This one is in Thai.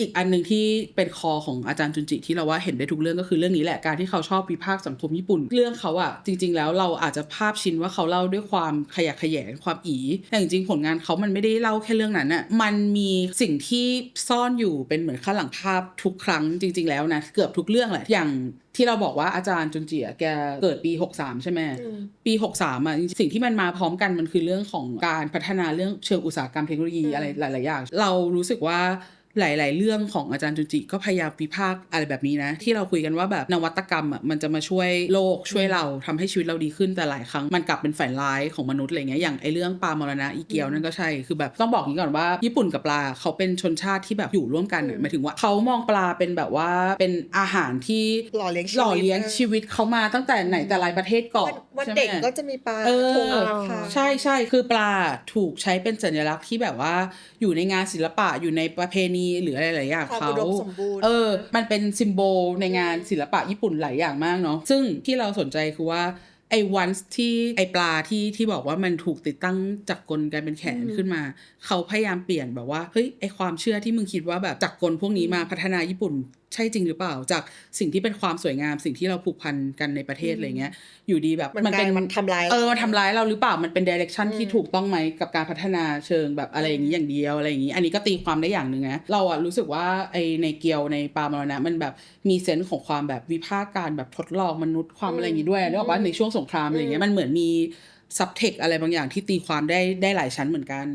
อีกอันหนึ่งที่เป็นคอของอาจารย์จุนจิที่เราว่าเห็นได้ทุกเรื่องก็คือเรื่องนี้แหละการที่เขาชอบวิพากษ์สังคมญี่ปุ่น เรื่องเขาอะจริง ๆ แล้วเราอาจจะภาพชินว่าเขาเล่าด้วยความขยะแขยงความอีแต่จริงๆผลงานเขามันไม่ได้เล่าแค่เรื่องนั้นอะมันมีสิ่งที่ซ่อนอยู่เป็นเหมือนข้างหลังภาพทุกครั้งจริง ๆ แล้วนะเกือบทุกเรื่องแหละอย่างที่เราบอกว่าอาจารย์จุนจิอะแกเกิดปี 63 ใช่ไหมอืมปี 63อะสิ่งที่มันมาพร้อมกันมันคือเรื่องของการพัฒนาเรื่องเชิงอุตสาหกรรมเทคโนโลยีอืมอะไรหลาย ๆ อย่าง เรารู้สึกว่า หลาย ๆ เรื่องของอาจารย์จุนจิก็พยายามวิพากษ์อะไรแบบนี้นะ ที่เราคุยกันว่าแบบนวัตกรรมอะมันจะมาช่วยโลกช่วยเราทำให้ชีวิตเราดีขึ้นแต่หลายครั้งมันกลับเป็นฝ่ายร้ายของมนุษย์อะไรเงี้ยอย่างไอเรื่องปลามรณะอีเกียวนั่นก็ใช่คือแบบต้องบอกอย่างนี้ก่อนว่า ญี่ปุ่นกับปลาเขาเป็นชนชาติที่แบบอยู่ร่วมกันอะอืมหมายถึงว่าเขามองปลาเป็นแบบว่าเป็นอาหารที่หล่อเลี้ยงชีวิตหล่อเลี้ยงชีวิตเขามาตั้งแต่ไหนแต่ไรประเทศก่อนวันวันใช่ไหมเด็กก็จะมีปลาเออทงราคาใช่ใช่คือปลาถูกใช้เป็นสัญลักษณ์ที่แบบว่าอยู่ในงานศิลปะอยู่ในประเพณีหรืออะไรหลายอย่างความเขาอุดมสมบูรณ์เออ มันเป็นซิมโบลในงานศิลปะญี่ปุ่นหลายอย่างมากเนาะซึ่งที่เราสนใจคือว่า ไอ้วันที่ไอ้ปลาที่ที่บอกว่ามันถูกติดตั้งจากกลกลายเป็นแขนอืมขึ้นมา เขาพยายามเปลี่ยนแบบว่าเฮ้ยไอ้ความเชื่อที่มึงคิดว่าแบบจากกลพวกนี้มาพัฒนาญี่ปุ่นใช่จริงหรือเปล่า จากสิ่งที่เป็นความสวยงามสิ่งที่เราผูกพันกันในประเทศอะไรเงี้ย อยู่ดีแบบมันกลายมันทำลายเออมันทำร้ายเราหรือเปล่ามันเป็นเดเรคชันอืมที่ถูกต้องไหมกับการพัฒนาเชิงแบบอะไรอย่างนี้อย่างเดียวอะไรอย่างนี้ อันนี้ก็ตีความได้อย่างหนึ่งนะเราอะรู้สึกว่าไอในเกียวในปาล์มรณะมันแบบมีเซนส์ของความแบบวิพากษ์การแบบทดลองมนุษย์ความอะไรอย่างนี้ด้วยนึกออกว่าในช่วงสงครามอะไรอย่างเงี้ยมันเหมือนมีซับเทคอะไรบางอย่างที่ตีความได้ได้หลายชั้นเหมือนกัน